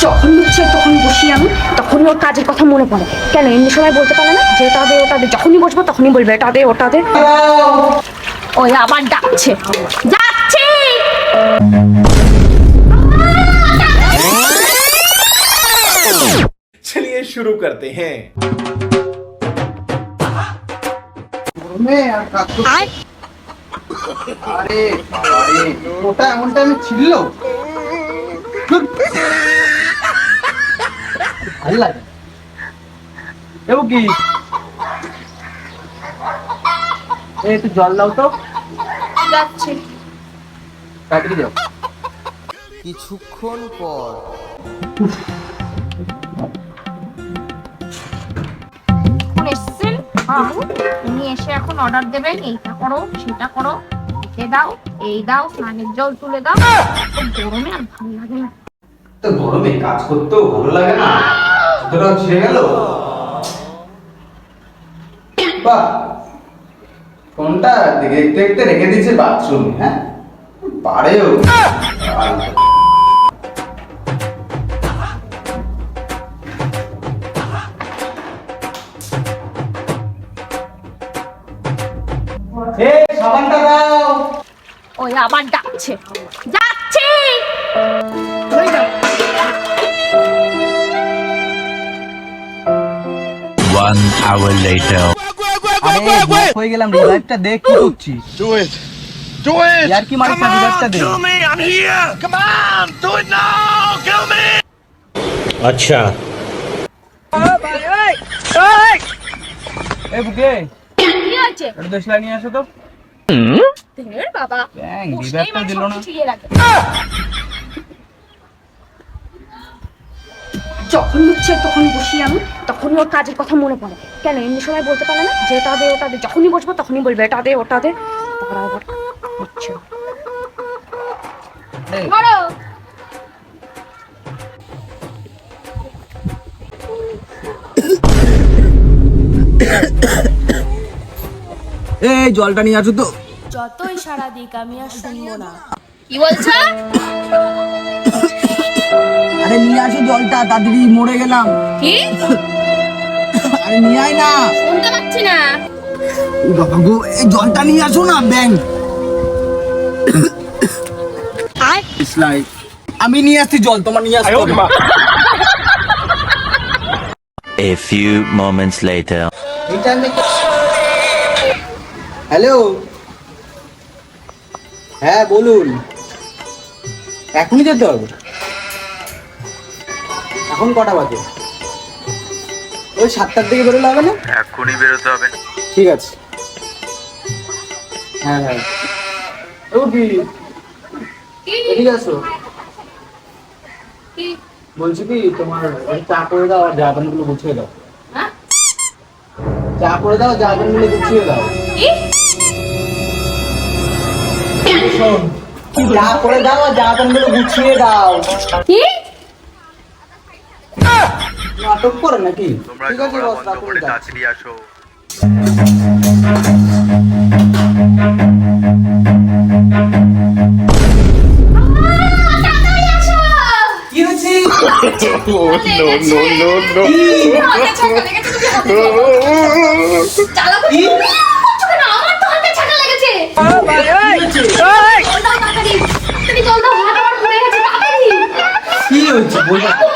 যখন ইচ্ছে তখন বসি আমি তখন ওর কাজের কথা মনে পড়ে। কেন এমনি সময় বলতে পারে না যে তাদের যখনই বসবো তখনই বলবে ওই আবার ডাকছে। যাচ্ছি! চলিয়ে শুরু করতে হ্যাঁ। আরে ওটা ছিল ভালো লাগে। দেবো কি? এই একটু জল দাও তো। যাচ্ছি। তাড়াতাড়ি দাও। কিছুক্ষণ পর। এসছেন? বাবু উনি এসে এখন অর্ডার দেবেন এইটা করো সেটা করো এ দাও এই দাও স্নানের জল তুলে দাও। গরমে আর ভালো লাগে না। তো গরমে কাজ করতেও ভালো লাগে না। ছিঁড়ে গেল? ফোনটা দেখতে দেখতে রেখে দিয়েছে বাথরুমে হ্যাঁ? পারেও যাচ্ছি। One hour later. হয়ে গেলাম রিভাইভটা দেখ কি করছিস Do it. Do it. ইয়ার কি মারিস না রিভাইভটা দে Kill me. I'm here. Come on. Do it now. Kill me. আচ্ছা এ বুকে কি আছে এটা দশ নিয়ে আসো তো বাবা ব্যাং রিভাইভটা দিল না যখন হচ্ছে তখন বসি আমি তখনই ওর কাজের কথা মনে পড়ে। কেন? এমনি সময় বলতে পারে না যে এটা দে ওটা দে যখনই বসবো তখনই বলবে এটা দে ওটা দে। তারা আবার হচ্ছে এই জলটা নিয়ে আসো তো। যতই সারা দিক আমি আর শুনব না। কি বলছো? আরে নিয়ে আসো জলটা তাড়াতাড়ি মরে গেলাম। কি? আরে নিয়ে আয় না। শুনতে পাচ্ছি না। ও বাবা গো এই জলটা নিয়ে আসো না ব্যাং। ইসলাই আমি নিয়ে আসছি জল তোমার নিয়ে হবে। A few moments later. Hello হ্যাঁ বলুন। এখনই যেতে হবে? এখন কটা বাজে? ওই সাতটার দিকে বেরোলে হবে না? এখনই বেরোতে হবে। ঠিক আছে। হ্যাঁ হ্যাঁ। বলছি কি তোমার ওই চা করে দাও আর জামাগুলো গুছিয়ে দাও। হ্যাঁ? চা করে দাও জামাগুলো গুছিয়ে দাও। কি? চা করে দাও আর গুছিয়ে দাও। কি? নাটক করে নাকি? ঠিক আছে বস রাখুন যাচ্ছি। আসো। কি হয়েছে? কি হয়েছে? বলবা।